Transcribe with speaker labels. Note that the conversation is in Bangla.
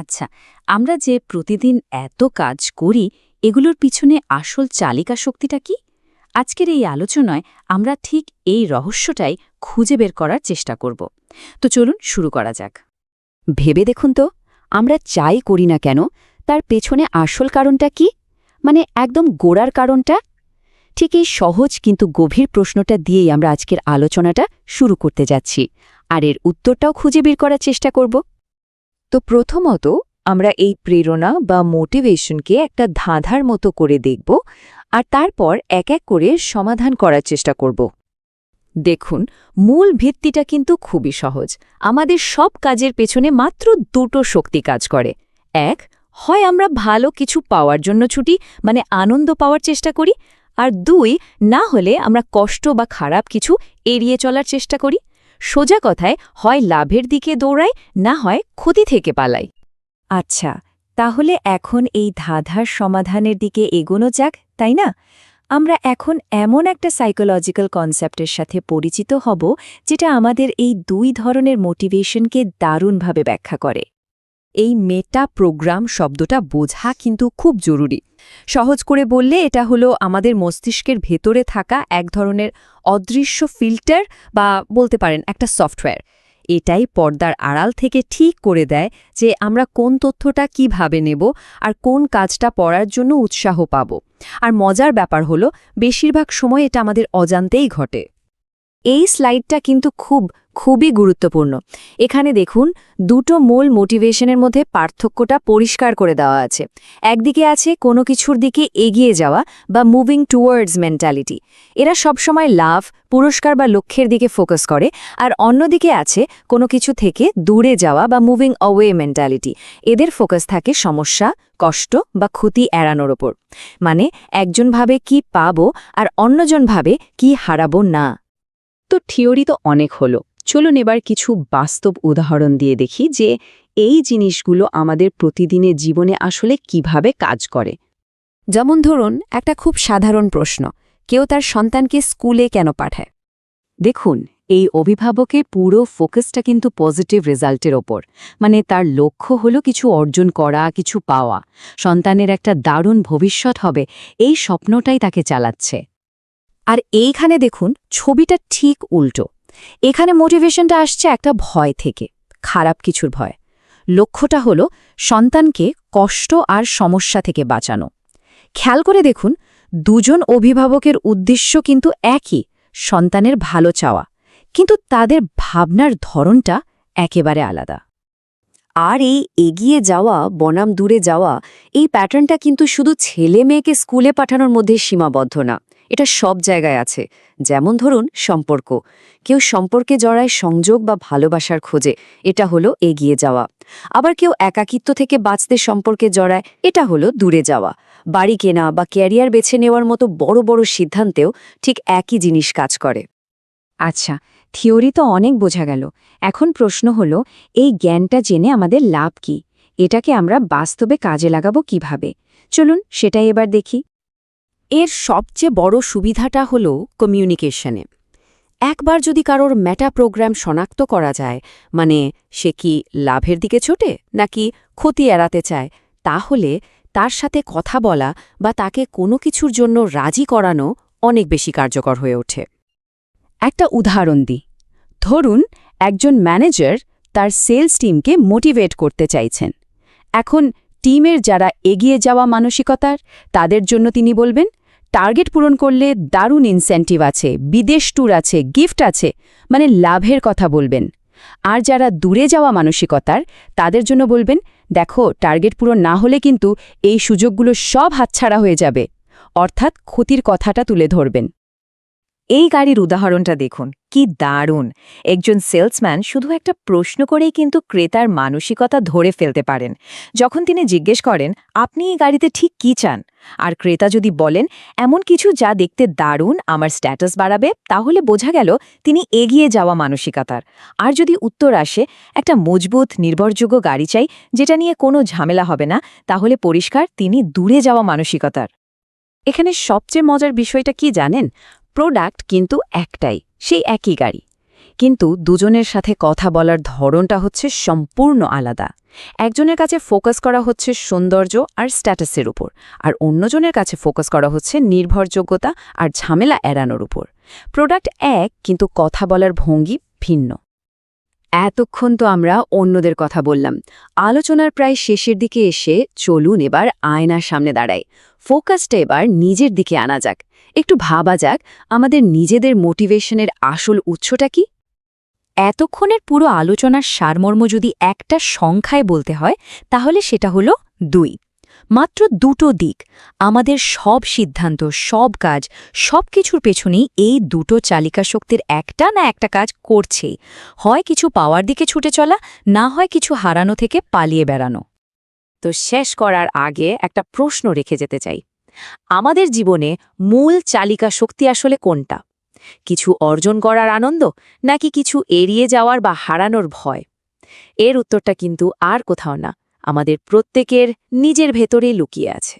Speaker 1: আচ্ছা আমরা যে প্রতিদিন এত কাজ করি, এগুলোর পিছনে আসল চালিকা শক্তিটা কি? আজকের এই আলোচনায় আমরা ঠিক এই রহস্যটাই খুঁজে বের করার চেষ্টা করব। তো চলুন শুরু করা যাক।
Speaker 2: ভেবে দেখুন তো, আমরা চাই করি না কেন, তার পেছনে আসল কারণটা কি? মানে একদম গোড়ার কারণটা? ঠিক এই সহজ কিন্তু গভীর প্রশ্নটা দিয়েই আমরা আজকের আলোচনাটা শুরু করতে যাচ্ছি, আর এর উত্তরটাও খুঁজে বের করার চেষ্টা করব।
Speaker 3: তো প্রথমত আমরা এই প্রেরণা বা মোটিভেশনকে একটা ধাঁধার মতো করে দেখব আর তারপর এক এক করে সমাধান করার চেষ্টা করব। দেখুন, মূল ভিত্তিটা কিন্তু খুবই সহজ। আমাদের সব কাজের পেছনে মাত্র দুটো শক্তি কাজ করে। এক, হয় আমরা ভালো কিছু পাওয়ার জন্য ছুটি মানে আনন্দ পাওয়ার চেষ্টা করি, আর দুই, না হলে আমরা কষ্ট বা খারাপ কিছু এড়িয়ে চলার চেষ্টা করি। সোজা কথায় হয় লাভের দিকে দৌড়ায়, না হয় ক্ষতি থেকে পালায়। আচ্ছা তাহলে এখন এই ধাঁধার সমাধানের দিকে এগোনো যাক, তাই না? আমরা এখন এমন একটা সাইকোলজিক্যাল কনসেপ্টের সাথে পরিচিত হব, যেটা আমাদের এই দুই ধরনের মোটিভেশনকে দারুণভাবে ব্যাখ্যা করে। এই মেটা প্রোগ্রাম শব্দটা বোঝা কিন্তু খুব জরুরি। সহজ করে বললে এটা হলো আমাদের মস্তিষ্কের ভেতরে থাকা এক ধরনের অদৃশ্য ফিল্টার বা বলতে পারেন একটা সফটওয়্যার এটাই পর্দার আড়াল থেকে ঠিক করে দেয় যে আমরা কোন তথ্যটা কীভাবে নেব আর কোন কাজটা পড়ার জন্য উৎসাহ পাব। আর মজার ব্যাপার হলো, বেশিরভাগ সময় এটা আমাদের অজান্তেই ঘটে। এই স্লাইডটা কিন্তু খুব, খুবই গুরুত্বপূর্ণ। এখানে দেখুন, দুটো মূল মোটিভেশনের মধ্যে পার্থক্যটা পরিষ্কার করে দেওয়া আছে। একদিকে আছে কোনো কিছুর দিকে এগিয়ে যাওয়া বা মুভিং টুয়ার্ডস মেন্টালিটি এরা সবসময় লাভ, পুরস্কার বা লক্ষ্যের দিকে ফোকাস করে, আর অন্যদিকে আছে কোনো কিছু থেকে দূরে যাওয়া বা মুভিং অওয়ে মেন্টালিটি এদের ফোকাস থাকে সমস্যা, কষ্ট বা ক্ষতি এড়ানোর ওপর। মানে একজন ভাবে কি পাবো আর অন্যজন ভাবে কি হারাবো না।
Speaker 2: তো থিওরি তো অনেক হলো। চলুন এবার কিছু বাস্তব উদাহরণ দিয়ে দেখি যে এই জিনিসগুলো আমাদের প্রতিদিনের জীবনে আসলে কীভাবে কাজ করে।
Speaker 3: যেমন ধরুন, একটা খুব সাধারণ প্রশ্ন, কেউ তার সন্তানকে স্কুলে কেন পাঠায়?
Speaker 2: দেখুন, এই অভিভাবকের পুরো ফোকাসটা কিন্তু পজিটিভ রেজাল্টের ওপর মানে তার লক্ষ্য হলো কিছু অর্জন করা, কিছু পাওয়া। সন্তানের একটা দারুণ ভবিষ্যৎ হবে, এই স্বপ্নটাই তাকে চালাচ্ছে।
Speaker 3: আর এইখানে দেখুন, ছবিটা ঠিক উল্টো। এখানে মোটিভেশনটা আসছে একটা ভয় থেকে, খারাপ কিছুর ভয়। লক্ষ্যটা হলো সন্তানকে কষ্ট আর সমস্যা থেকে বাঁচানো। খেয়াল করে দেখুন, দুজন অভিভাবকের উদ্দেশ্য কিন্তু একই, সন্তানের ভালো চাওয়া। কিন্তু তাদের ভাবনার ধরনটা একেবারে আলাদা। আর এই এগিয়ে যাওয়া, বনাম দূরে যাওয়া, এই প্যাটার্নটা কিন্তু শুধু ছেলে মেয়েকে স্কুলে পাঠানোর মধ্যে সীমাবদ্ধ না। এটা সব জায়গায় আছে। যেমন ধরুন, সম্পর্ক। কেউ সম্পর্কে জড়ায় সংযোগ বা ভালোবাসার খোঁজে, এটা হলো এগিয়ে যাওয়া। আবার কেউ একাকিত্ব থেকে বাঁচতে সম্পর্কে জড়ায়, এটা হলো দূরে যাওয়া। বাড়ি কেনা বা ক্যারিয়ার বেছে নেওয়ার মতো বড় বড় সিদ্ধান্তেও ঠিক একই জিনিস কাজ করে।
Speaker 2: আচ্ছা থিওরি তো অনেক বোঝা গেল। এখন প্রশ্ন হলো, এই জ্ঞানটা জেনে আমাদের লাভ কি? এটাকে আমরা বাস্তবে কাজে লাগাবো কীভাবে? চলুন সেটাই এবার দেখি।
Speaker 1: এর সবচেয়ে বড় সুবিধাটা হল কমিউনিকেশনে। একবার যদি কারোর মেটা প্রোগ্রাম শনাক্ত করা যায় মানে সে কি লাভের দিকে ছোটে, নাকি ক্ষতি এড়াতে চায়, তাহলে তার সাথে কথা বলা বা তাকে কোনো কিছুর জন্য রাজি করানো অনেক বেশি কার্যকর হয়ে ওঠে।
Speaker 2: একটা উদাহরণ দিই। ধরুন, একজন ম্যানেজার তার সেলস টিমকে মোটিভেট করতে চাইছেন। এখন টিমের যারা এগিয়ে যাওয়া মানসিকতার, তাদের জন্য তিনি বলবেন, টার্গেট পূরণ করলে দারুণ ইনসেন্টিভ আছে, বিদেশ ট্যুর আছে গিফট আছে মানে লাভের কথা বলবেন। আর যারা দূরে যাওয়া মানসিকতার, তাদের জন্য বলবেন, দেখো, টার্গেট পূরণ না হলে কিন্তু এই সুযোগগুলো সব হাতছাড়া হয়ে যাবে। অর্থাৎ ক্ষতির কথাটা তুলে ধরবেন।
Speaker 3: এই গাড়ির উদাহরণটা দেখুন। কি দারুণ। একজন সেলসম্যান শুধু একটা প্রশ্ন করেই কিন্তু ক্রেতার মানসিকতা ধরে ফেলতে পারেন। যখন তিনি জিজ্ঞেস করেন, আপনি এই গাড়িতে ঠিক কি চান? আর ক্রেতা যদি বলেন, এমন কিছু যা দেখতে দারুণ, আমার স্ট্যাটাস বাড়াবে, তাহলে বোঝা গেল তিনি এগিয়ে যাওয়া মানসিকতার। আর যদি উত্তর আসে, একটা মজবুত, নির্ভরযোগ্য গাড়ি চাই, যেটা নিয়ে কোনো ঝামেলা হবে না, তাহলে পরিষ্কার তিনি দূরে যাওয়া মানসিকতার।
Speaker 1: এখানে সবচেয়ে মজার বিষয়টা কি জানেন? প্রোডাক্ট কিন্তু একটাই, সেই একই গাড়ি।
Speaker 2: কিন্তু দুজনের সাথে কথা বলার ধরনটা হচ্ছে সম্পূর্ণ আলাদা। একজনের কাছে ফোকাস করা হচ্ছে সৌন্দর্য আর স্ট্যাটাসের উপর, আর অন্যজনের কাছে ফোকাস করা হচ্ছে নির্ভরযোগ্যতা আর ঝামেলা এড়ানোর উপর। প্রোডাক্ট এক, কিন্তু কথা বলার ভঙ্গি ভিন্ন।
Speaker 1: এতক্ষণ তো আমরা অন্যদের কথা বললাম। আলোচনার প্রায় শেষের দিকে এসে চলুন এবার আয়নার সামনে দাঁড়াই। ফোকাসটা এবার নিজের দিকে আনা যাক। একটু ভাবা যাক, আমাদের নিজেদের মোটিভেশনের আসল উৎসটা কি?
Speaker 3: এতক্ষণের পুরো আলোচনার সারমর্ম যদি একটা সংখ্যায় বলতে হয়, তাহলে সেটা হলো দুই। মাত্র দুটো দিক। আমাদের সব সিদ্ধান্ত, সব কাজ, সব কিছুর পেছনেই এই দুটো চালিকা শক্তির একটা না একটা কাজ করছেই হয় কিছু পাওয়ার দিকে ছুটে চলা, না হয় কিছু হারানো থেকে পালিয়ে বেড়ানো।
Speaker 1: তো শেষ করার আগে একটা প্রশ্ন রেখে যেতে চাই। আমাদের জীবনে মূল চালিকা শক্তি আসলে কোনটা? কিছু অর্জন করার আনন্দ, নাকি কিছু এড়িয়ে যাওয়ার বা হারানোর ভয়? এর উত্তরটা কিন্তু আর কোথাও না। আমাদের প্রত্যেকের নিজের ভেতরেই লুকিয়ে আছে।